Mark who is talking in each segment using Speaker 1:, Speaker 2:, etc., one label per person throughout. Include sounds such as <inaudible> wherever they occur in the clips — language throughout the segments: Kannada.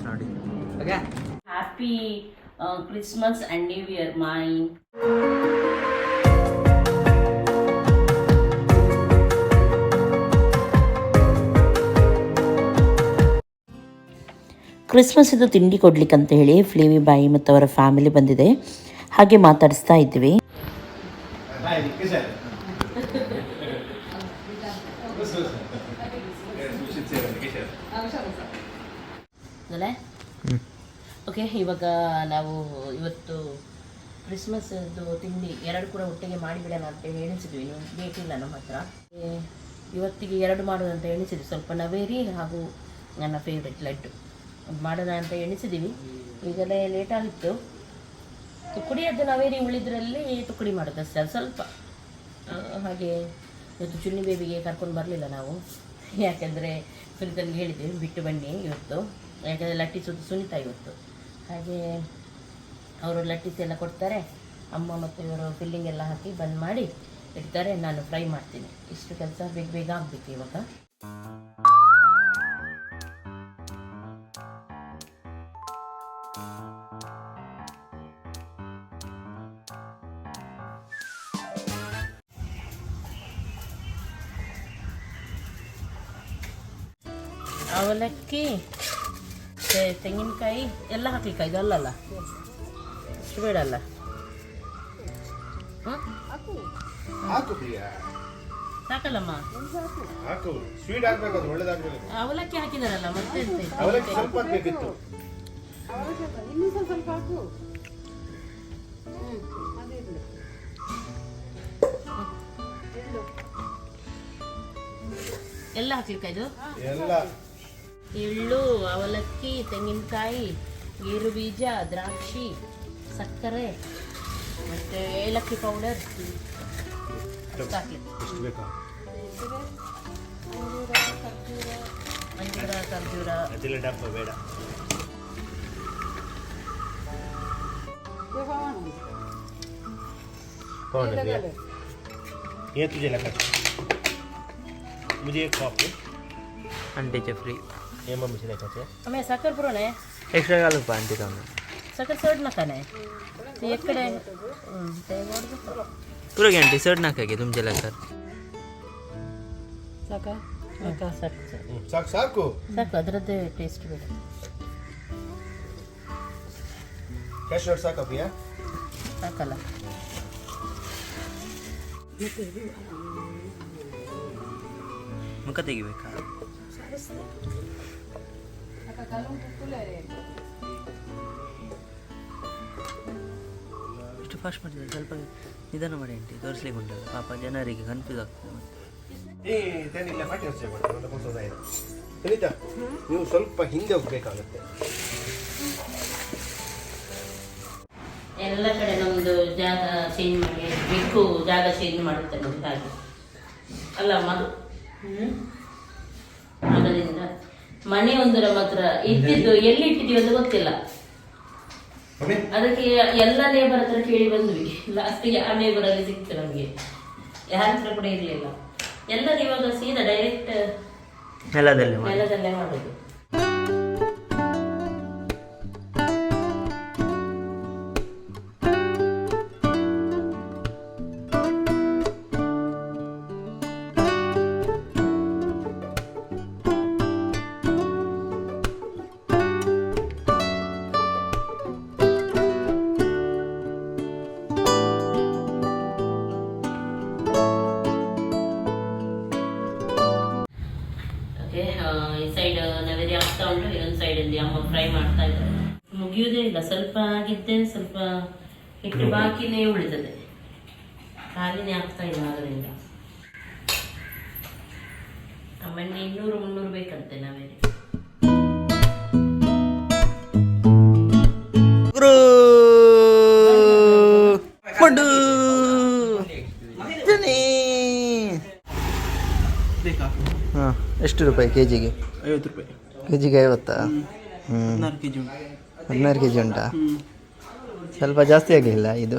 Speaker 1: ಕ್ರಿಸ್ಮಸ್ ನೋಡಿ.
Speaker 2: Happy Christmas and new year my Christmas ಇದು ತಿಂಡಿ ಕೊಡ್ಲಿಕ್ಕೆ ಅಂತ ಹೇಳಿ ಫ್ಲೇವಿ ಬಾಯಿ ಮತ್ತು ಅವರ ಫ್ಯಾಮಿಲಿ ಬಂದಿದೆ. ಹಾಗೆ ಮಾತಾಡಿಸ್ತಾ ಇದ್ವಿ. ಓಕೆ ಇವಾಗ ನಾವು ಇವತ್ತು ಕ್ರಿಸ್ಮಸ್ ತಿಂಡಿ ಎರಡು ಕೂಡ ಒಟ್ಟಿಗೆ ಮಾಡಿಬಿಡೋಣ ಅಂತ ಎಣಿಸಿದ್ವಿ ನೀವು ಬೇಕಿಲ್ಲ ನಮ್ಮ ಹತ್ರ. ಇವತ್ತಿಗೆ ಎರಡು ಮಾಡೋದಂತ ಎಣಿಸಿದ್ವಿ, ಸ್ವಲ್ಪ ನವೇರಿ ಹಾಗೂ ನನ್ನ ಫೇವ್ರೆಟ್ ಲಡ್ಡು. ಅದ್ ಮಾಡೋಣ ಅಂತ ಎಣಿಸಿದ್ದೀವಿ ಈಗಲೇ ಲೇಟ್ ಆಗಿತ್ತು. ತುಕುಡಿಯದ್ದು ನವೇರಿ ಉಳಿದ್ರಲ್ಲಿ ತುಕುಡಿ ಮಾಡೋದು ಅಷ್ಟೇ ಸ್ವಲ್ಪ. ಹಾಗೆ ಇವತ್ತು ಚುನ್ನಿ ಬೇಬಿಗೆ ಕರ್ಕೊಂಡು ಬರಲಿಲ್ಲ ನಾವು. ಯಾಕೆಂದರೆ ಸುನಿತನಿಗೆ ಹೇಳಿದ್ವಿ, ಬಿಟ್ಟು ಬನ್ನಿ ಇವತ್ತು. ಯಾಕೆಂದರೆ ಲಟ್ಟಿಸೋದು ಸುನಿತಾ ಇವತ್ತು. ಹಾಗೆ ಅವರು ಲಟ್ಟಿಸ್ ಎಲ್ಲ ಕೊಡ್ತಾರೆ. ಅಮ್ಮ ಮತ್ತು ಇವರು ಫಿಲ್ಲಿಂಗ್ ಎಲ್ಲ ಹಾಕಿ ಬಂದ್ ಮಾಡಿ ಇಡ್ತಾರೆ. ನಾನು ಫ್ರೈ ಮಾಡ್ತೀನಿ. ಇಷ್ಟು ಕೆಲಸ ಬೇಗ ಬೇಗ ಆಗಬೇಕು ಇವಾಗ. ಅವಲಕ್ಕಿ ತೆ- ತೆಂಗಿನಕಾಯಿ ಎಲ್ಲ ಹಾಕ್ಲಿಕ್ಕ? ಇದು ಅಲ್ಲಲ್ಲ? ಇಷ್ಟು ಬೇಡ ಅಲ್ಲ? ಸಾಕಲ್ಲಮ್ಮ ಅವಲಕ್ಕಿ ಹಾಕಿದಾರಲ್ಲ ಮತ್ತೆ ಎಲ್ಲ ಹಾಕ್ಲಿಕ್ಕ ಇದು?
Speaker 3: ಎಲ್ಲ.
Speaker 2: ಎಳ್ಳು ಅವಲಕ್ಕಿ ತೆಂಗಿನಕಾಯಿ ಗೇರು ಬೀಜ ದ್ರಾಕ್ಷಿ ಸಕ್ಕರೆ ಮತ್ತೆ ಏಲಕ್ಕಿ ಪೌಡರ್ ಅಷ್ಟು ಹಾಕ್ಲಿಕ್ಕೆ
Speaker 3: ಎಷ್ಟು ಬೇಕಾ
Speaker 2: ಅಂಜೂರ ಖರ್ಜೂರ
Speaker 3: ಅದೆಲ್ಲ ಡಬ್ಬ ಬೇಡ कौन है भैया ये तुझे लगा मुझे एक कप
Speaker 1: अंडीचे फ्री
Speaker 3: ये मम्मी से लेकर से
Speaker 2: ಆಮೇಲೆ ಸಕ್ಕರೆ ಪುರೋಣೆ
Speaker 1: एक्स्ट्रा घालू पा आंटी का
Speaker 2: ಸಕ್ಕರೆ ಸೋಡ್ ನಕಾನೆ ಈ ಕಡೆ ಹ್ಮ್ ತೆಗೆದು
Speaker 1: पुरं घ्या आंटी सड नाका घे तुमच्या लक्षात
Speaker 2: ಸಾಕ ಸಾಕು ಸಾಕು
Speaker 3: ಸಾಕು ಸಾಕು
Speaker 2: ಸಾಕು ಅದರದ್ದೇ ಟೇಸ್ಟ್ ಬೇಡ
Speaker 3: ಕ್ಯಾಶ್ ಸಾಕಾ ಪ್ರಿಯಾ
Speaker 2: ಸಾಕಲ್ಲ
Speaker 1: ಮುಖ ತೆಗಿಬೇಕಾ ಎಷ್ಟು ಫಾಸ್ಟ್ ಮಾಡಿದ್ದಾರೆ ಸ್ವಲ್ಪ ನಿಧಾನ ಮಾಡಿ ಆಂಟಿ ತೋರಿಸ್ಲಿಕ್ಕೆ ಉಂಟಲ್ಲ. ಪಾಪ ಜನರಿಗೆ ಕನ್ಫ್ಯೂಸ್ ಆಗ್ತದೆ ಮತ್ತೆ.
Speaker 3: ಸುನೀತಾ ನೀವು ಸ್ವಲ್ಪ ಹಿಂದೆ ಹೋಗ್ಬೇಕಾಗುತ್ತೆ.
Speaker 2: ಎಲ್ಲ ಕಡೆ ನಮ್ದು ಜಾಗ ಚೇಂಜ್ ಮಾಡಿ ಬಿಕ್ಕು ಜಾಗ ಚೇಂಜ್ ಮಾಡುತ್ತೆ ನಮ್ದು ಹಾಗೆ ಅಲ್ಲಮ್ಮ ಹ್ಮ್? ಅದರಿಂದ ಮನೆ ಒಂದು ನಮ್ಮ ಹತ್ರ ಇಟ್ಟಿದ್ದು ಎಲ್ಲಿ ಇಟ್ಟಿದೀವಿ ಅಂತ ಗೊತ್ತಿಲ್ಲ. ಅದಕ್ಕೆ ಎಲ್ಲ ನೇಬರ್ ಹತ್ರ ಕೇಳಿ ಬಂದ್ವಿ. ಲಾಸ್ಟಿಗೆ ಆ ನೇಬರ್ ಅಲ್ಲಿ ಸಿಕ್ತು ನಮ್ಗೆ. ಯಾರ ಹತ್ರ ಕೂಡ ಇರ್ಲಿಲ್ಲ. ಎಲ್ಲರೂ ಇವಾಗ ಸೀದಾ ಡೈರೆಕ್ಟ್
Speaker 1: ನೆಲದಲ್ಲಿ
Speaker 2: ನೆಲದಲ್ಲೇ ಮಾಡೋದು. ಬಾಕಿನೇ ಉಳಿದದೆ. ಖಾಲಿನೇ ಆಗ್ತಾ ಇಲ್ಲ ಅದರಿಂದ ಆಮೇಲೆ ಇನ್ನೂರು ಮುನ್ನೂರು ಬೇಕಂತೆ ನಾವೇ
Speaker 1: ಗುರು. ಮಂಡು. ಹಾಂ ಎಷ್ಟು ರೂಪಾಯಿ ಕೆ ಜಿಗೆ
Speaker 4: ಐವತ್ತು ರೂಪಾಯಿ.
Speaker 1: ಕೆ ಜಿಗೆ ಐವತ್ತಾ ಹ್ಞೂ
Speaker 4: ಹದಿನಾರು ಕೆ ಜಿ ಉಂಟಾ?
Speaker 1: ಸ್ವಲ್ಪ ಜಾಸ್ತಿ ಆಗಲಿಲ್ಲ ಇದು?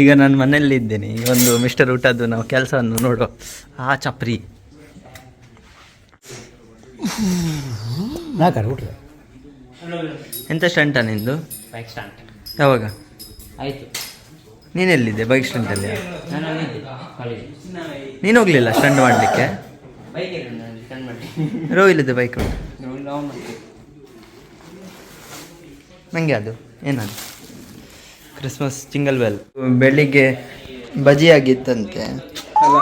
Speaker 1: ಈಗ ನಾನು ಮನೆಯಲ್ಲಿ ಇದ್ದೇನೆ ಈ ಒಂದು ಮಿಸ್ಟರ್ ಊಟದ್ದು ನಾವು ಕೆಲಸವನ್ನು ನೋಡುವ. ಆ ಚಪ್ರಿ. ಎಂಥ ಸ್ಟಂಟ ನಿಂದು?
Speaker 4: ಬೈಕ್
Speaker 1: ಯಾವಾಗ?
Speaker 4: ಆಯಿತು.
Speaker 1: ನೀನೆಲ್ಲಿದ್ದೆ ಬೈಕ್ ಸ್ಟಂಟಲ್ಲಿ
Speaker 4: ನಾನು
Speaker 1: ಹೋಗ್ಲಿಲ್ಲ ಸ್ಟಂಟ್ ಮಾಡಲಿಕ್ಕೆ?
Speaker 4: ಬೈಕಲ್ಲಿ ನಾನು ರಿಟರ್ನ್ ಮಾಡಿ
Speaker 1: ರೋ ಇಲ್ಲಿದೆ ಬೈಕ್ ಉಂಟು. ನನಗೆ ಅದು ಏನದು? ಕ್ರಿಸ್ಮಸ್ ಚಿಂಗಲ್ ಬೆಲ್ ಬೆಳಿಗ್ಗೆ ಬಜಿ ಆಗಿತ್ತಂತೆ
Speaker 5: ಅಲ್ಲ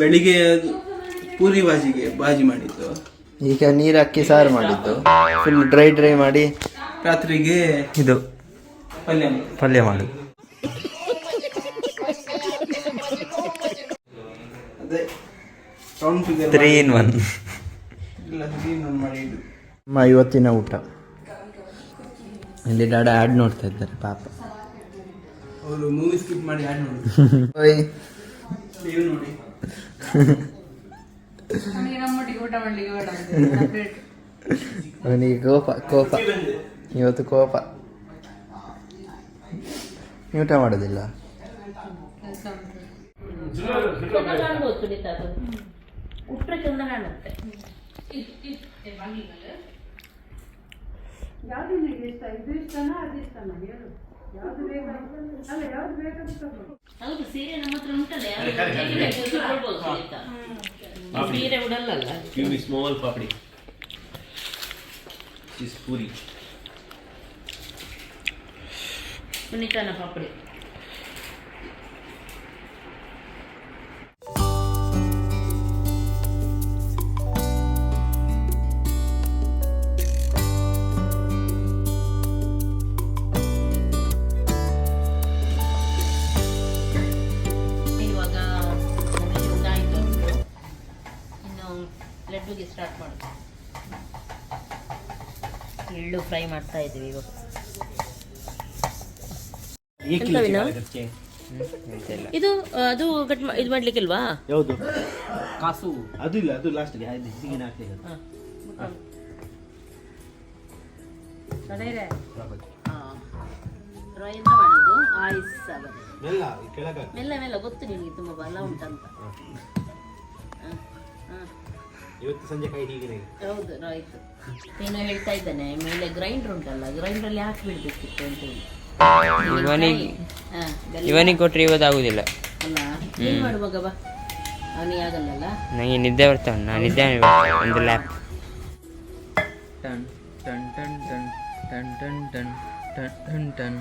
Speaker 5: ಬೆಳಿಗ್ಗೆ ಅದು ಪೂರಿ ಬಾಜಿಗೆ ಬಾಜಿ ಮಾಡಿದ್ದು.
Speaker 1: ಈಗ ನೀರು ಹಾಕಿ ಸಾರು ಮಾಡಿದ್ದು. ಫುಲ್ ಡ್ರೈ ಡ್ರೈ ಮಾಡಿ
Speaker 5: ರಾತ್ರಿಗೆ
Speaker 1: ಇದು
Speaker 5: ಪಲ್ಯ
Speaker 1: ಪಲ್ಯ ಮಾಡು.
Speaker 5: ಅದೇ round figure
Speaker 1: three in one
Speaker 5: ಇಲ್ಲ ಗ್ರೀನ್ ಒಂದು ಮಾಡಿದ್ದು
Speaker 1: ನಮ್ಮ ಇವತ್ತಿನ ಊಟ. ಇಲ್ಲಿ ಡಾಡ ಆ್ಯಡ್ ನೋಡ್ತಾ ಇದ್ದಾರೆ ಪಾಪ.
Speaker 5: ಅವರು ಮೂವಿ ಸ್ಕಿಪ್ ಮಾಡಿ ಆಡ್ ನೋಡಿ ನೀವು ನೋಡಿ ಮಾಡ್ಲಿಕ್ಕೆ
Speaker 1: ಅವನಿಗೆ ಕೋಪ ಕೋಪ. ಇವತ್ತು ಕೋಪ. ಊಟ ಮಾಡೋದಿಲ್ಲ?
Speaker 2: ಯಾವ್ದು ಇಷ್ಟ? ಇದು ಇಷ್ಟನಾ ಅದು ಇಷ್ಟನಾ? ಹೇಳು. ಹೌದು ಸೀರೆ ಪಾಪಡಿ. ಪೂರಿ ಪುನೀತನ ಪಾಪಡಿ. ಫ್ರೈ ಮಾಡ್ತಾ ಇದ್ದೀವಿ ಇವಾಗ? ಇದು ಅದು ಕಟ್ ಇದು ಮಾಡ್ಲಿಕ್ಕಿಲ್ವಾ?
Speaker 3: ಯಾವುದು?
Speaker 4: ಕಾಸು.
Speaker 3: ಅದು ಇಲ್ಲ ಅದು ಲಾಸ್ಟ್ಗೆ ಹಿಸಿಗಿನ ಹಾ.
Speaker 2: ಡ್ರೈ ಎಂತ ಮಾಡೋದು? ಆಯ್ಸ್
Speaker 3: ಮೆಲ್ಲ ಕೆಳಗ
Speaker 2: ಮೆಲ್ಲ ಮೆಲ್ಲ ಗೊತ್ತು ನಿಮಗೆ ತುಂಬ ಬಲ ಉಂಟಂತ. ಹ, ಹ.
Speaker 3: ಇವತ್ತು ಸಂಜೆ ಕೈ ಹೀಗೆ
Speaker 2: ಹೌದು ಆಯ್ತು ಏನೋ ಹೇಳ್ತಾ ಇದ್ದಾನೆ ಮೇಲೆ ಗ್ರೈಂಡರ್ ಉಂಟಲ್ಲ ಗ್ರೈಂಡ್ರಲ್ಲಿ ಹಾಕಿ ಬಿಡ್ಬೇಕಿತ್ತು ಅಂತ ಹೇಳಿ.
Speaker 4: ಇವನಿಗೆ ಇವನಿಗೆ ಕೊಟ್ಟರೆ ಇವತ್ತಾಗುದಿಲ್ಲ
Speaker 2: ಅಲ್ಲ ಏನು ಮಾಡುವಾಗ ಬಾ? ಅವನಿಗೆ ಆಗಲ್ಲಲ್ಲ?
Speaker 4: ನನಗೆ ನಿದ್ದೆ ಬರ್ತಾವ ನಾನು ನಿದ್ದೆ ಒಂದು ಲ್ಯಾಪ್
Speaker 1: ಟನ್ ಟನ್ ಟನ್ ಟನ್ ಟನ್ ಟನ್ ಟನ್ ಟನ್ ಟನ್ ಟನ್.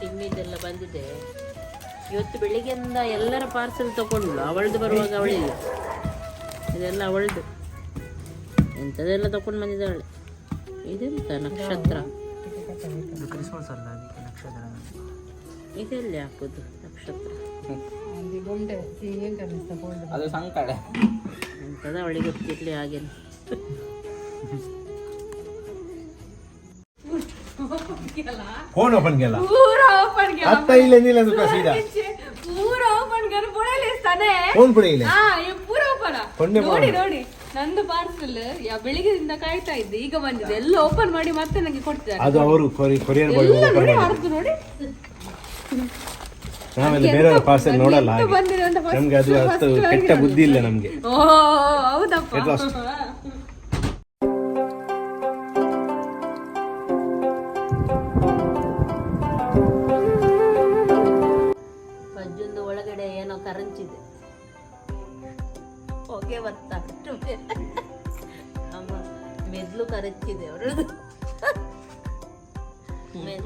Speaker 2: ತಿಮ್ಮಿದೆಲ್ಲ ಬಂದಿದೆ. ಇವತ್ತು ಬೆಳಿಗ್ಗೆಯಿಂದ ಎಲ್ಲರ ಪಾರ್ಸೆಲ್ ತಗೊಂಡ್ಳು ಅವಳದು ಬರುವಾಗ ಅವಳಿಲ್ಲ. ಇದೆಲ್ಲ ಅವಳದು. ಎಂಥದೆಲ್ಲ ತಗೊಂಡು ಬಂದಿದ್ದಾಳೆ. ಇದೆಂತ ನಕ್ಷತ್ರ?
Speaker 1: ಇದು ಕ್ರಿಸ್ಮಸ್ ಅಲ್ಲ ಅದಕ್ಕೆ ನಕ್ಷತ್ರ
Speaker 2: ಇದೆಲ್ಲಿ ಹಾಕೋದು ನಕ್ಷತ್ರ?
Speaker 4: ಅದು ಸಂಕಟ.
Speaker 2: ಎಂಥದ ಅವಳಿಗೆ ಗೊತ್ತಿರಲಿ ಹಾಗೇನು
Speaker 3: ಫೋನ್ ಓಪನ್
Speaker 6: ಗೆಲ್ಲ. ಅತ್ತ
Speaker 3: ಇಲ್ಲ ನಿಲ್ಲ ಸುಖ ಸೀದಾ. ಪೂರ
Speaker 6: ಓಪನ್ ಗರ್ ಪುಡಲಿ ಸನೆ
Speaker 3: ಫೋನ್ ಪುಡಿ ಇಲ್ಲ
Speaker 6: ಹಾ ಈ ಪೂರ ಓಪನ್ ನೋಡಿ ನೋಡಿ. ನಂದು ಪಾರ್ಸಲ್ ಯಾ ಬೆಳಿಗ್ಗೆದಿಂದ ಕಾಯ್ತಾ ಇದ್ದೆ. ಈಗ ಬಂದಿದೆ. ಎಲ್ಲ ಓಪನ್ ಮಾಡಿ ಮತ್ತೆ ನನಗೆ ಕೊಡ್ತಿದ್ದಾರೆ
Speaker 3: ಅದು ಅವರು ಕೊರಿಯರ್ ಬಾಯ್
Speaker 6: ನೋಡಿ ಹರಿದು ನೋಡಿ.
Speaker 3: ನಾವೆಲ್ಲ ಬೇರೆಯವ್ರ ಪಾರ್ಸೆಲ್ ನೋಡಲ್ಲ ನಮ್ಗೆ ಅದು ಅಷ್ಟು ಕೆಟ್ಟ ಬುದ್ಧಿ ಇಲ್ಲ ನಮ್ಗೆ.
Speaker 6: ಓ ಹೌದಪ್ಪ.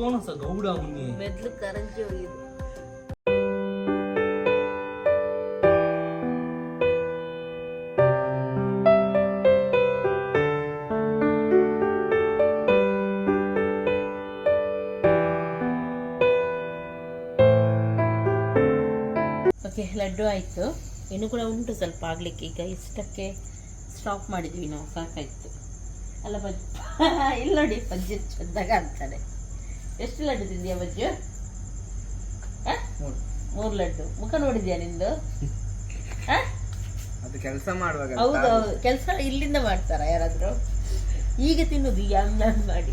Speaker 2: कौन सा गौड़ा ಮೆದ್ಲು ಕರಂಜಿ ಒಯ್ಯುದು. ಓಕೆ ಲಡ್ಡು ಆಯಿತು. ಇನ್ನು ಕೂಡ ಉಂಟು ಸ್ವಲ್ಪ ಆಗಲಿಕ್ಕೆ. ಈಗ ಇಷ್ಟಕ್ಕೆ ಸ್ಟಾಪ್ ಮಾಡಿದ್ವಿ ನಾವು ಸಾಕಾಯಿತು. ಅಲ್ಲ ಬಜ್ಜ <laughs> ಇಲ್ಲ ನೋಡಿ ಬಜ್ಜಿ ಚೆಂದಾಗ ಅಂತಾರೆ ಎಷ್ಟು ಲಡ್ಡು ತಿಂದಿಯಾ ಬಜ್ಜು? ಮೂರು. ಲಡ್ಡು. ಮುಖ ನೋಡಿದ್ಯಾ ನಿಂದು?
Speaker 5: ಅದು ಕೆಲಸ ಮಾಡುವಾಗ
Speaker 2: ಹೌದು ಕೆಲಸ ಇಲ್ಲಿಂದ ಮಾಡ್ತಾರ ಯಾರಾದ್ರೂ? ಈಗ ತಿನ್ನುದು ಈಗ ಅನ್ನ ಮಾಡಿ.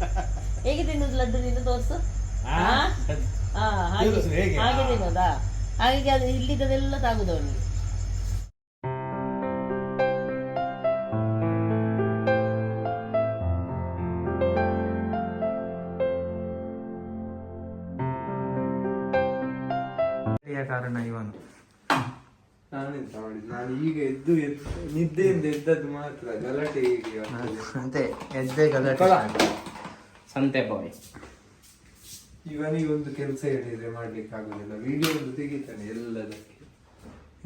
Speaker 2: ಹೇಗೆ ತಿನ್ನುದು ಲಡ್ಡು ನಿನ್ನ ತೋರ್ಸು? ಹಾಗೆ. ತಿನ್ನೋದಾ? ಹಾಗೆ ಅದು ಇಲ್ಲಿದ್ದದೆಲ್ಲ ತಾಗುದು ಅವನಿಗೆ.
Speaker 5: ನಾನೆಂತ ಮಾಡಿದ್ದು? ನಾನು ಈಗ ಎದ್ದು ಎದ್ದು ನಿದ್ದೆಯಿಂದ ಎದ್ದದ್ದು ಮಾತ್ರ ಗಲಾಟೆ ಹೀಗೆ
Speaker 1: ಸಂತೆ ಎದ್ದೆ ಗಲಾಟೆ
Speaker 4: ಸಂತೆ ಬಾಯ್
Speaker 5: ಇವನಿಗೆ ಒಂದು ಕೆಲಸ ಹೇಳಿದ್ರೆ ಮಾಡ್ಲಿಕ್ಕೆ ಆಗುದಿಲ್ಲ ವಿಡಿಯೋ ಒಂದು ತೆಗಿತಾನೆ ಎಲ್ಲದಕ್ಕೆ.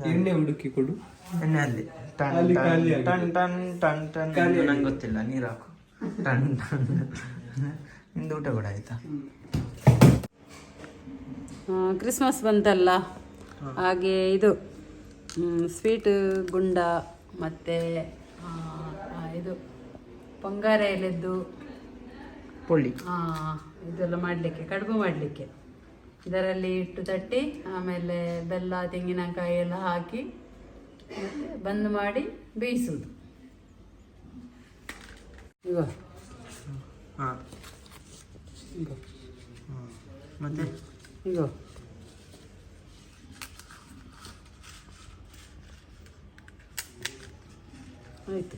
Speaker 5: ಎಣ್ಣೆ ಹುಡುಕಿ ಕೊಡು.
Speaker 1: ಎಣ್ಣೆ ಅಲ್ಲಿ. ಟನ್ ಟನ್ ಟನ್ ಟನ್ ಟನ್ ನಂಗೆ ಗೊತ್ತಿಲ್ಲ ನೀರು ಹಾಕು. ಟನ್ ಟನ್. ನಿಂದು ಊಟ ಕೂಡ ಆಯ್ತಾ?
Speaker 7: ಕ್ರಿಸ್ಮಸ್ ಬಂತಲ್ಲ? ಹಾಗೆ ಇದು. ಸ್ವೀಟ್ ಗುಂಡ ಮತ್ತು ಇದು ಪಂಗಾರ ಎಲೆದ್ದು
Speaker 1: ಪುಳ್ಳಿ.
Speaker 7: ಇದೆಲ್ಲ ಮಾಡಲಿಕ್ಕೆ ಕಡುಬು ಮಾಡಲಿಕ್ಕೆ. ಇದರಲ್ಲಿ ಇಟ್ಟು ತಟ್ಟಿ ಆಮೇಲೆ ಬೆಲ್ಲ ತೆಂಗಿನಕಾಯಿ ಎಲ್ಲ ಹಾಕಿ ಮತ್ತೆ ಬಂದ್ ಮಾಡಿ ಬೇಯಿಸುವುದು. ಇವ
Speaker 1: ಹಾಂ. ಮತ್ತೆ?
Speaker 7: ಇಗೋ ಆಯ್ತು.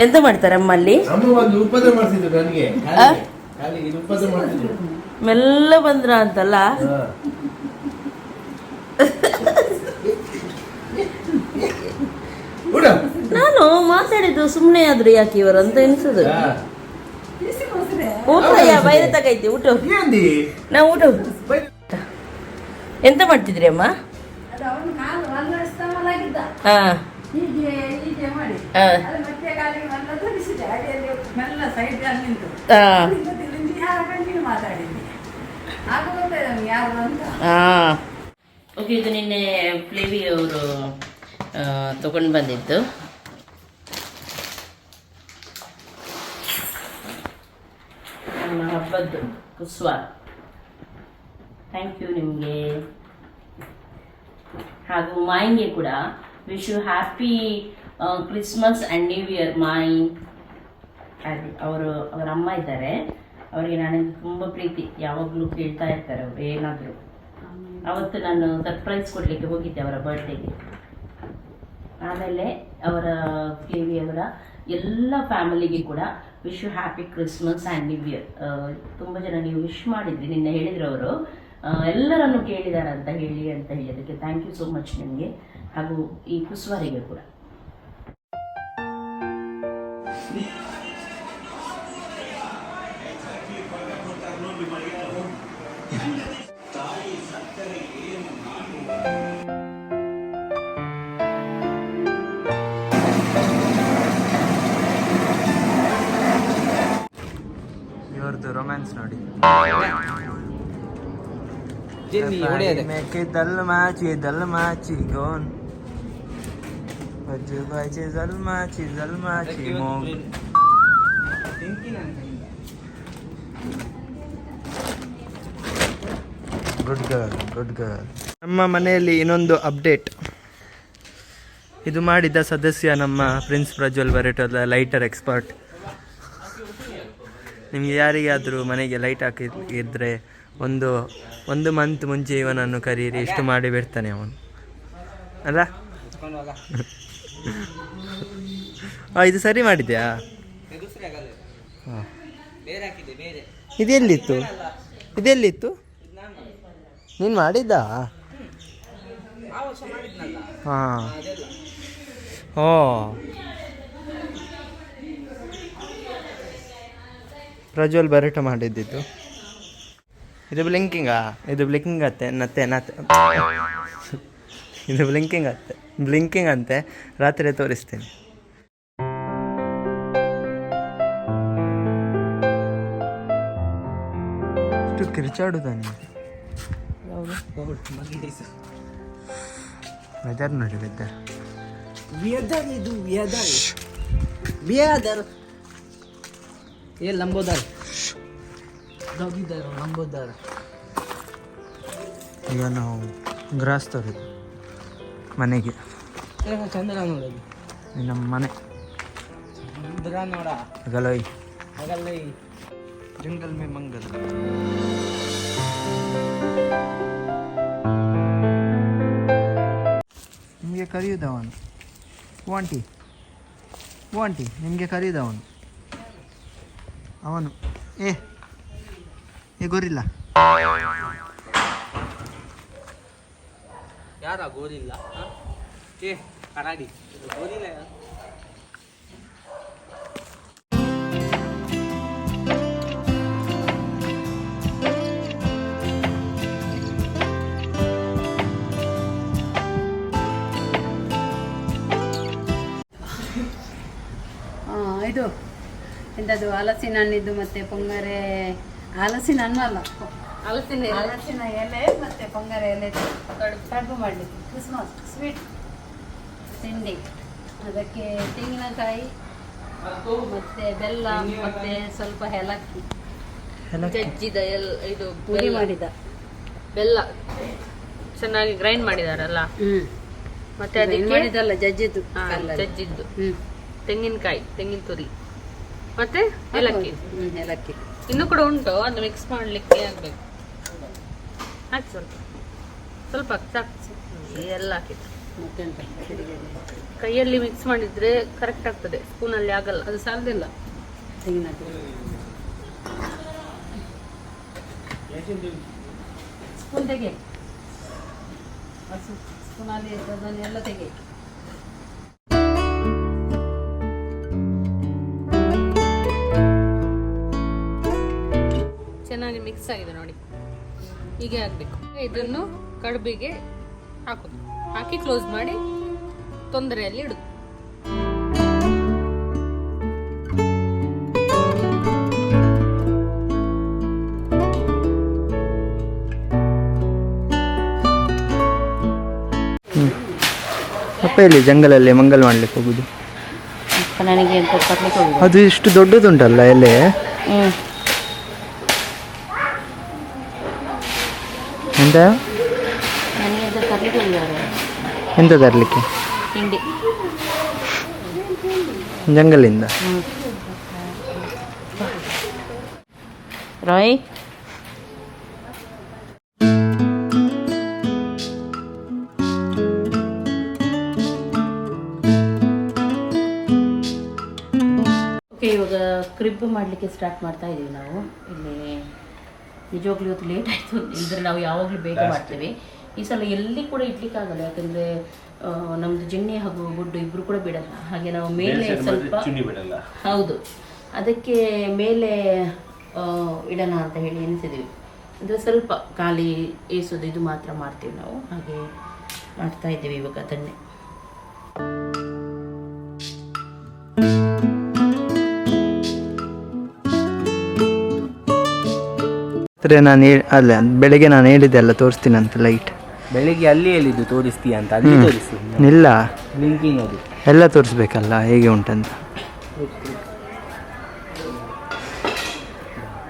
Speaker 2: ಎಂತ ಮಾಡ್ತಾರೆ
Speaker 3: ಅಮ್ಮಲ್ಲಿ?
Speaker 2: ಮೆಲ್ಲ ಬಂದ್ರ ಅಂತಲ್ಲ. ನಾನು ಮಾತಾಡಿದ್ದು ಸುಮ್ಮನೆ ಆದ್ರು ಯಾಕೆ ಇವರು ಅಂತ ಎನ್ಸುದು. ಊಟ ಬೈರೆ ತಗೈತಿ ಊಟ
Speaker 3: ನಾವು
Speaker 2: ನಾ ಊಟ ಎಂತ ಮಾಡ್ತಿದ್ರಿ ಅಮ್ಮ? ಹಾ ಹಾಂ ಓಕೆ ಇದು ನಿನ್ನೆ ಫ್ಲೇವಿ ಅವರು ತಗೊಂಡು ಬಂದಿದ್ದು. ನಮ್ಮ ಹಬ್ಬದ್ದು ಕುಸ್ವ ಥ್ಯಾಂಕ್ ಯು ನಿಮಗೆ. ಹಾಗೂ ಮಾಯಿಂಗೆ ಕೂಡ. Wish you happy Christmas and new year my ಅದು ಅವರು, ಅವರ ಅಮ್ಮ ಇದ್ದಾರೆ. ಅವರಿಗೆ ನಾನು ತುಂಬ ಪ್ರೀತಿ, ಯಾವಾಗಲೂ ಕೇಳ್ತಾ ಇರ್ತಾರೆ ಅವರು, ಏನಾದರೂ. ಅವತ್ತು ನಾನು ಸರ್ಪ್ರೈಸ್ ಕೊಡಲಿಕ್ಕೆ ಹೋಗಿದ್ದೆ ಅವರ ಬರ್ಡೇಗೆ ಆಮೇಲೆ ಅವರ ಕೇವಿ ಅವರ ಎಲ್ಲ ಫ್ಯಾಮಿಲಿಗೆ ಕೂಡ wish you happy Christmas and new year ತುಂಬ ಜನ ನೀವು ವಿಶ್ ಮಾಡಿದ್ರಿ, ನಿನ್ನೆ ಹೇಳಿದ್ರು ಅವರು. ಎಲ್ಲರನ್ನು ಕೇಳಿದ್ದಾರೆ ಅಂತ ಹೇಳಿ ಅಂತ ಹೇಳಿ. ಅದಕ್ಕೆ ಥ್ಯಾಂಕ್ ಯು ಸೋ ಮಚ್ ನಿಮಗೆ. ಹಾಗೂ ಈ ಕುಸ್ವರಿಗೆ ಕೂಡ.
Speaker 1: ಇವ್ರದ್ದು ರೊಮ್ಯಾನ್ಸ್ ನೋಡಿ. ಮೇಕೆ ದಲ್ ಮಾಚಿ ದಲ್ ಮಾಚಿ ಗೋನ್ ಗುಡ್ ಗರ್ಲ್ ಗುಡ್ ಗರ್ಲ್ ನಮ್ಮ ಮನೆಯಲ್ಲಿ ಇನ್ನೊಂದು ಅಪ್ಡೇಟ್ ಇದು ಮಾಡಿದ ಸದಸ್ಯ ನಮ್ಮ ಪ್ರಿನ್ಸ್ ಪ್ರಜ್ವಲ್ ಬರೆಟೋದ ಲೈಟರ್ ಎಕ್ಸ್ಪರ್ಟ್ ನಿಮಗೆ ಯಾರಿಗಾದರೂ ಮನೆಗೆ ಲೈಟ್ ಹಾಕಿದ್ರೆ ಒಂದು ಒಂದು ಮಂತ್ ಮುಂಚೆ ಇವನನ್ನು ಕರೀರಿ, ಇಷ್ಟು ಮಾಡಿ ಬಿಡ್ತಾನೆ ಅವನು. ಅಲ್ಲ? ಇದು ಸರಿ ಮಾಡಿದ್ಯಾ? ಹಾಂ. ಇದೆಲ್ಲಿತ್ತು ಇದೆಲ್ಲಿತ್ತು ನೀನು ಮಾಡಿದ್ದ? ಹಾಂ. ಓ. ಪ್ರಜ್ವಲ್ ಬರಟ ಮಾಡಿದ್ದಿತ್ತು ಇದು ಬ್ಲಿಂಕಿಂಗಾ ಇದು ಬ್ಲಿಂಕಿಂಗ್ ಅತ್ತೆ ನತ್ತೆ ನತ್ತೆ. ಇದು ಬ್ಲಿಂಕಿಂಗ್ ಅತ್ತೆ. ಬ್ಲಿಂಕಿಂಗ್ ಅಂತೆ. ರಾತ್ರಿ ತೋರಿಸ್ತೀನಿ. ಎಷ್ಟು ಕಿರ್ಚಾಡುತ್ತಾನೆ ವೆದರ್ ನೋಡಿ ವೆದರ್
Speaker 4: ವೆದರ್ ಇದು ವೆದರ್ ವೆದರ್ ಏ ಲಂಬೋದರ್. ದೊಡ್ಡಿದ್ದಾರೆ ಲಂಬೋದರ್.
Speaker 1: ಈಗ ನಾವು ಗ್ರಾಸ್ ತರೋದು ಮನೆಗೆ.
Speaker 4: ಚಂದ್ರ ನೋಡೋದು
Speaker 1: ನಮ್ಮ ಮನೆ.
Speaker 4: ಚಂದ್ರ ನೋಡ.
Speaker 1: ಜಂಗಲ್ ಮೇ ಮಂಗಲ್. ನಿಮಗೆ ಕರೆಯುವುದವನು ವಾಂಟಿ. ವಾಂಟಿ ನಿಮಗೆ ಕರೆಯುವುದವನು ಅವನು. ಏ ಏ ಗೊರಿಲ್ಲ.
Speaker 4: ಯಾರ ಗೋರಿಲ್ಲ? ಏ ಕರಾಡಿ ಗೋರಿಲ್ಲ
Speaker 7: ಆ, ಇದು ಎಂಥದ್ದು ಹಲಸಿನ ಹಣ್ಣಿದ್ದು ಮತ್ತೆ ಪೊಂಗರೆ ಹಲಸಿನ ಹಣ್ಣು ಅಲ್ಲ?
Speaker 6: ಹಲಸಿನ
Speaker 7: ಹಲಸಿನ ಎಲೆ ಮತ್ತೆ ಪೊಂಗರೆ ಎಲೆ. ಕಡುಬು ಮಾಡಲಿಕ್ಕೆ ಕ್ರಿಸ್ಮಸ್ ಸ್ವೀಟ್ ತಿಂಡಿ. ಅದಕ್ಕೆ ತೆಂಗಿನಕಾಯಿ ಮತ್ತೆ ಬೆಲ್ಲ ಮತ್ತೆ ಸ್ವಲ್ಪ ಏಲಕ್ಕಿ.
Speaker 6: ಜಜ್ಜಿದ ಎಲ್ ಇದು ಪುರಿ
Speaker 7: ಮಾಡಿದ.
Speaker 6: ಬೆಲ್ಲ. ಚೆನ್ನಾಗಿ ಗ್ರೈಂಡ್ ಮಾಡಿದಾರಲ್ಲ? ಮತ್ತೆ ಅದಕ್ಕೆ?
Speaker 7: ಮಾಡಿದಲ್ಲ ಜಜ್ಜಿದ್ದು
Speaker 6: ಜಜ್ಜಿದ್ದು. ತೆಂಗಿನಕಾಯಿ ತೆಂಗಿನ ತುರಿ. ಮತ್ತೆ ಏಲಕ್ಕಿ?
Speaker 7: ಏಲಕ್ಕಿ.
Speaker 6: ಇನ್ನು ಕೂಡ ಉಂಟು ಅದು ಮಿಕ್ಸ್ ಮಾಡ್ಲಿಕ್ಕೆ ಆಗ್ಬೇಕು. ಆಯ್ತು ಸ್ವಲ್ಪ. ಸ್ವಲ್ಪ ಎಲ್ಲ. ಕೈಯಲ್ಲಿ ಮಿಕ್ಸ್ ಮಾಡಿದ್ರೆ ಕರೆಕ್ಟ್ ಆಗ್ತದೆ ಸ್ಪೂನಲ್ಲಿ ಆಗಲ್ಲ.
Speaker 7: ಅದು ಸಾಲದಿಲ್ಲ. ಸ್ಪೂನ್ ತೆಗೆ. ಸ್ಪೂನಲ್ಲಿ ಅದನ್ನೆಲ್ಲ ತೆಗೆ.
Speaker 6: ಚೆನ್ನಾಗಿ ಮಿಕ್ಸ್ ಆಗಿದೆ ನೋಡಿ. ಹೀಗೆ ಆಗಬೇಕು. ಇದನ್ನು ಕಡುಬಿಗೆ ಹಾಕೋದು ಹಾಕಿ ಕ್ಲೋಸ್ ಮಾಡಿ ತೊಂದರೆಯಲ್ಲಿ ಇಡೋದು
Speaker 1: ಅಪ್ಪ ಇಲ್ಲಿ ಜಂಗಲಲ್ಲಿ ಮಂಗಲ್ ಮಾಡ್ಲಿಕ್ಕೆ ಹೋಗುದು?
Speaker 2: ನನಗೆ ಅಂತ ತರ್ಲಿಕ್ಕೆ ಹೋಗುದು
Speaker 1: ಅದು ಇಷ್ಟು ದೊಡ್ಡದುಂಟಲ್ಲ ಎಲೆ?
Speaker 2: ಹ್ಞೂ
Speaker 1: ಎಂತ
Speaker 2: ನನಗೆ ಅಂತ ತರ್ಲಿಕ್ಕೆ ಹೋಗಿದ್ದಾರೆ
Speaker 1: ಎಂತ ತರಲಿಕ್ಕೆ?
Speaker 2: ತಿಂಡಿ.
Speaker 1: ಜಂಗಲಿಂದ.
Speaker 2: ರಾಯ್ ಓಕೆ ಇವಾಗ ಕ್ರಿಬ್ ಮಾಡಲಿಕ್ಕೆ ಸ್ಟಾರ್ಟ್ ಮಾಡ್ತಾ ಇದ್ದೀವಿ ನಾವು. ಇಲ್ಲಿ ನಿಜವಾಗ್ಲೂ ಇವತ್ತು ಲೇಟ್ ಆಯಿತು. ಇದ್ರೆ ನಾವು ಯಾವಾಗಲೂ ಬೇಗ ಮಾಡ್ತೇವೆ. ಈ ಸಲ ಎಲ್ಲಿ ಕೂಡ ಇಡ್ಲಿಕ್ಕಾಗಲ್ಲ ಯಾಕಂದರೆ ನಮ್ಮದು ಜಿಣ್ಣೆ ಹಾಗೂ ಗುಡ್ಡು ಇಬ್ಬರು ಕೂಡ ಬಿಡಲ್ಲ. ಹಾಗೆ ನಾವು ಮೇಲೆ ಸ್ವಲ್ಪ ಹೌದು. ಅದಕ್ಕೆ ಮೇಲೆ ಇಡಲ್ಲ ಇಡೋಣ ಅಂತ ಹೇಳಿ ಎನಿಸಿದ್ದೀವಿ ಅಂದರೆ ಸ್ವಲ್ಪ ಖಾಲಿ ಏಸೋದು ಇದು ಮಾತ್ರ ಮಾಡ್ತೀವಿ ನಾವು. ಹಾಗೆ ಮಾಡ್ತಾ ಇದ್ದೀವಿ ಇವಾಗ ಅದನ್ನೇ.
Speaker 1: ನಾನು ಅಲ್ಲ ಬೆಳಗ್ಗೆ ನಾನು ಹೇಳಿದ್ದೆ ಅಲ್ಲ ತೋರಿಸ್ತೀನಿ ಅಂತ ಲೈಟ್
Speaker 4: ಬೆಳಿಗ್ಗೆ ಅಲ್ಲಿ ಹೇಳಿದ್ದು ತೋರಿಸ್ತೀಯ ಅಂತ ಅಲ್ಲಿ ತೋರಿಸು
Speaker 1: ಇಲ್ಲ
Speaker 4: ಲಿಂಕಿಂಗ್ ಅದು
Speaker 1: ಎಲ್ಲ ತೋರಿಸ್ಬೇಕಲ್ಲ ಹೇಗೆ ಉಂಟಂತ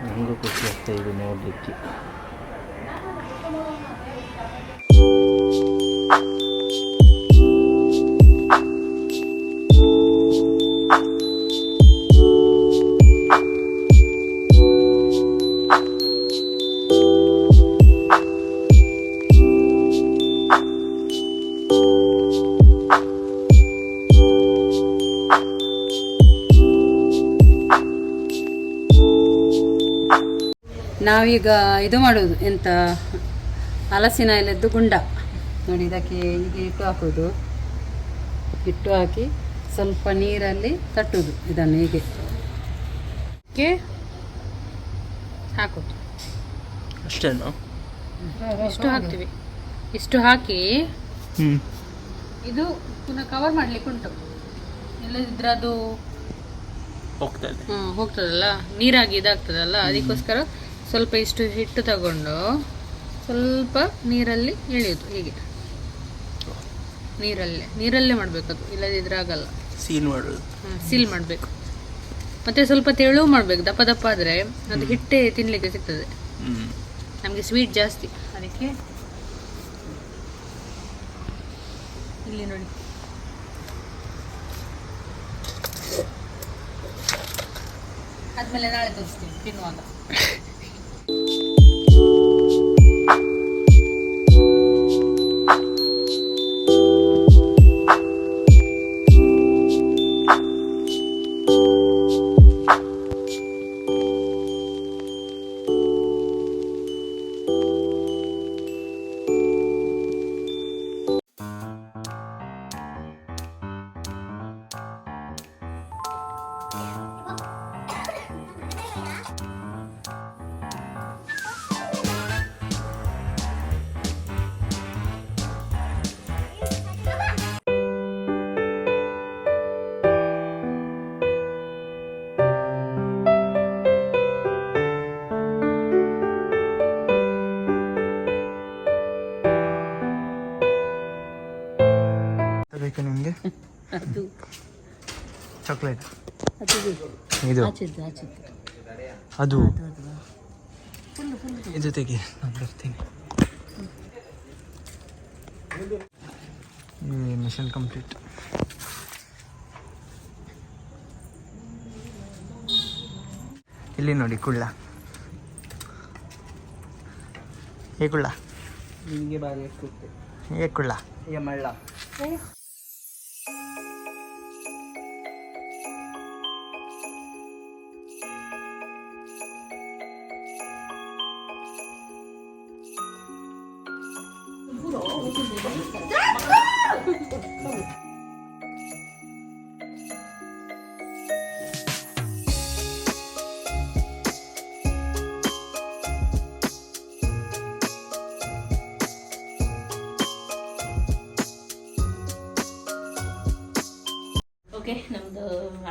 Speaker 4: ನನಗೂ ಖುಷಿ ಆಗ್ತಾ ಇದೆ ನೋಡಲಿಕ್ಕೆ
Speaker 7: ನಾವೀಗ ಇದು ಮಾಡೋದು ಎಂತ ಹಲಸಿನ ಎಲೆದ್ದು ಗುಂಡ. ನೋಡಿ ಇದಕ್ಕೆ ಹೀಗೆ ಇಟ್ಟು ಹಾಕೋದು. ಇಟ್ಟು ಹಾಕಿ ಸ್ವಲ್ಪ ನೀರಲ್ಲಿ ತಟ್ಟುದು ಇದನ್ನು ಹೀಗೆ.
Speaker 6: ಹಾಕೋದು.
Speaker 1: ಅಷ್ಟೇನು?
Speaker 6: ಇಷ್ಟು ಹಾಕ್ತೀವಿ. ಇಷ್ಟು ಹಾಕಿ ಇದು ಪುನಃ ಕವರ್ ಮಾಡ್ಲಿಕ್ಕೆ ಉಂಟು. ಇಲ್ಲದಿದ್ರೆ ಅದು
Speaker 4: ಹೋಗ್ತದೆ
Speaker 6: ಹ್ಮ್, ಹೋಗ್ತದಲ್ಲ? ನೀರಾಗಿ ಇದಾಗ್ತದಲ್ಲ? ಅದಕ್ಕೋಸ್ಕರ ಸ್ವಲ್ಪ ಇಷ್ಟು ಹಿಟ್ಟು ತಗೊಂಡು ಸ್ವಲ್ಪ ನೀರಲ್ಲಿ ಎಳೆಯೋದು ಹೀಗೆ. ನೀರಲ್ಲೇ ನೀರಲ್ಲೇ ಮಾಡಬೇಕದು ಇಲ್ಲದಿದ್ರೆ ಆಗಲ್ಲ.
Speaker 1: ಸೀಲ್ ಮಾಡೋದು.
Speaker 6: ಸೀಲ್ ಮಾಡಬೇಕು. ಮತ್ತೆ ಸ್ವಲ್ಪ ತೆಳು ಮಾಡಬೇಕು ದಪ್ಪ ದಪ್ಪ ಆದರೆ ಅದು ಹಿಟ್ಟೆ ತಿನ್ನಲಿಕ್ಕೆ ಸಿಗ್ತದೆ. ನಮಗೆ ಸ್ವೀಟ್ ಜಾಸ್ತಿ. ಅದಕ್ಕೆ ಇಲ್ಲಿ ನೋಡಿ. ಆದ್ಮೇಲೆ ನಾಳೆ ತೋರಿಸ್ತೀನಿ ತಿನ್ನುವಾಗ. <laughs>
Speaker 1: ಬೇಕು ನಿಮಗೆ?
Speaker 7: ಅದು.
Speaker 1: ಚಾಕ್ಲೇಟ್.
Speaker 7: ಅದು
Speaker 1: ಇದು. ಅದು. ಇದು ತೆಗಿ ನಾನು ಬರ್ತೀನಿ. ಮಿಷನ್ ಕಂಪ್ಲೀಟ್ ಇಲ್ಲಿ ನೋಡಿ ಕುಳ್ಳ. ಏ ಕುಳ್ಳ?
Speaker 4: ನಿಮಗೆ ಬಾರಿ
Speaker 1: ಏ ಕುಳ್ಳ?
Speaker 4: ಏ ಮಳ್ಳ.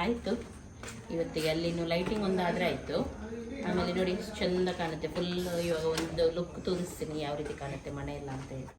Speaker 2: ಆಯಿತು. ಇವತ್ತಿಗೆ ಅಲ್ಲಿನೂ ಲೈಟಿಂಗ್ ಒಂದಾದರೆ ಆಯಿತು. ಆಮೇಲೆ ನೋಡಿ, ಚಂದ ಕಾಣುತ್ತೆ. ಫುಲ್ ಇವಾಗ ಒಂದು ಲುಕ್ ತೋರಿಸ್ತೀನಿ, ಯಾವ ರೀತಿ ಕಾಣುತ್ತೆ ಮನೆ ಎಲ್ಲ ಅಂತ ಹೇಳಿ.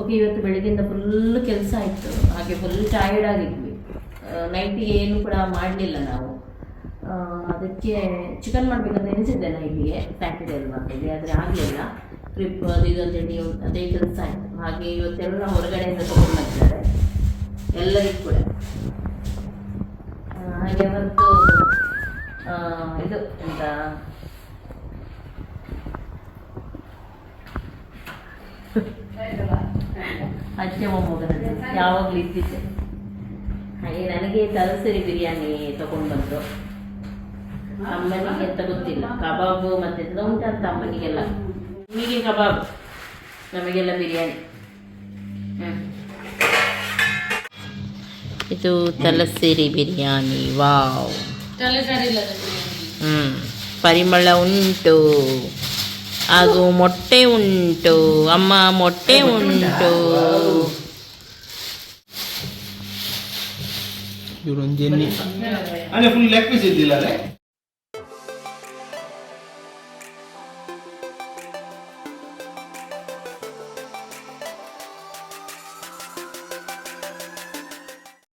Speaker 2: ಓಕೆ ಇವತ್ತು ಬೆಳಗ್ಗೆಯಿಂದ ಫುಲ್ ಕೆಲಸ ಆಯಿತು ಹಾಗೆ ಫುಲ್ ಟೈರ್ಡ್ ಆಗಿದ್ವಿ ನೈಟಿಗೆ ಏನು ಕೂಡ ಮಾಡಲಿಲ್ಲ ನಾವು ಅದಕ್ಕೆ ಚಿಕನ್ ಮಾಡಬೇಕಂತ ಎನಿಸಿದ್ದೆ ನೈಟಿಗೆ ಸ್ಯಾಟರ್ಡೇ ಅಲ್ವಾ ಅಂತೇಳಿ ಆದರೆ ಆಗಲಿಲ್ಲ ಟ್ರಿಪ್ ಅದು ಇದು ಅಂತೇಳಿ ಅದೇ ಕೆಲಸ ಆಯಿತು ಹಾಗೆ ಇವತ್ತೆಲ್ಲ ಹೊರಗಡೆಯಿಂದ ತೊಗೊಂಡು ಬಂದಿದ್ದಾರೆ ಎಲ್ಲರಿಗೂ ಕೂಡ. ಹಾಗೆ ಅವತ್ತು ಇದು ಎಂತ? ಅಜ್ಜ ಮೊಮ್ಮಗನಲ್ಲಿ ಯಾವಾಗಲೂ ಇದ್ದಿದ್ದೆ. ಹಾಗೆ ನನಗೆ ತಲಸರಿ ಬಿರಿಯಾನಿ ತಗೊಂಡು ಬಂದರು ಅಮ್ಮನಿಗೆ ಅಂತ ಗೊತ್ತಿಲ್ಲ. ಕಬಾಬು ಮತ್ತೆ ಉಂಟಂತ ಅಮ್ಮನಿಗೆಲ್ಲ ನಿಮಗೆ ಕಬಾಬ್. ನಮಗೆಲ್ಲ ಬಿರಿಯಾನಿ. ಹ್ಮ್. ಇದು ತಲಸೇರಿ ಬಿರಿಯಾನಿ ವಾವ್. ಹ್ಞೂ ಪರಿಮಳ ಉಂಟು ಹಾಗೂ ಮೊಟ್ಟೆ ಉಂಟು ಅಮ್ಮ ಮೊಟ್ಟೆ ಉಂಟು.
Speaker 1: ಇವರೊಂದು